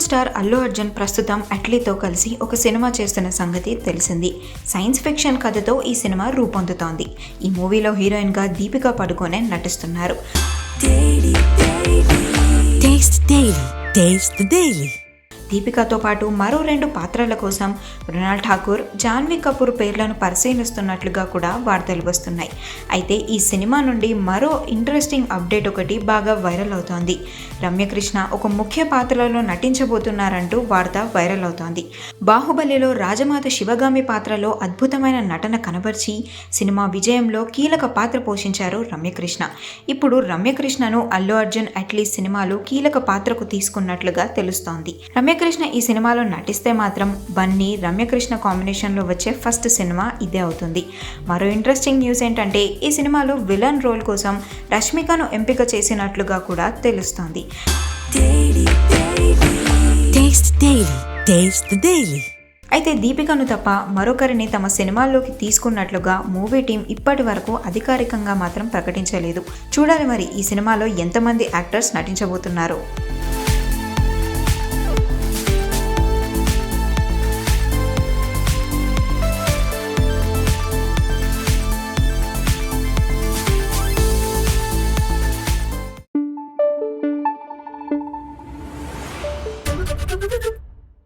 Star Allu Arjun ప్రస్తుతం అట్లీతో కలిసి ఒక సినిమా చేస్తున్న సంగతి తెలిసింది. సైన్స్ ఫిక్షన్ కథతో ఈ సినిమా రూపొందుతోంది. ఈ మూవీలో హీరోయిన్గా దీపికా పడుకోనే నటిస్తున్నారు. దీపికతో పాటు మరో రెండు పాత్రల కోసం మృణాల్ ఠాకూర్ జాన్వీ కపూర్ పేర్లను పరిశీలిస్తున్నట్లుగా కూడా వార్తలు వస్తున్నాయి. అయితే ఈ సినిమా నుండి మరో ఇంట్రెస్టింగ్ అప్డేట్ ఒకటి బాగా వైరల్ అవుతోంది. రమ్యకృష్ణ ఒక ముఖ్య పాత్రలో నటించబోతున్నారంటూ వార్త వైరల్ అవుతోంది. బాహుబలిలో రాజమాత శివగామి పాత్రలో అద్భుతమైన నటన కనబర్చి సినిమా విజయంలో కీలక పాత్ర పోషించారు రమ్యకృష్ణ. ఇప్పుడు రమ్యకృష్ణను అల్లు అర్జున్ అట్లీస్ట్ సినిమాలో కీలక పాత్రకు తీసుకున్నట్లుగా తెలుస్తోంది. రమ్యకృష్ణ ఈ సినిమాలో నటిస్తే మాత్రం బన్నీ రమ్యకృష్ణ కాంబినేషన్లో వచ్చే ఫస్ట్ సినిమా ఇదే అవుతుంది. మరో ఇంట్రెస్టింగ్ న్యూస్ ఏంటంటే ఈ సినిమాలో విలన్ రోల్ కోసం రష్మికను ఎంపిక చేసినట్లుగా కూడా తెలుస్తోంది. అయితే దీపికను తప్ప మరొకరిని తమ సినిమాల్లోకి తీసుకున్నట్లుగా మూవీ టీం ఇప్పటి వరకు అధికారికంగా మాత్రం ప్రకటించలేదు. చూడాలి మరి ఈ సినిమాలో ఎంతమంది యాక్టర్స్ నటించబోతున్నారో.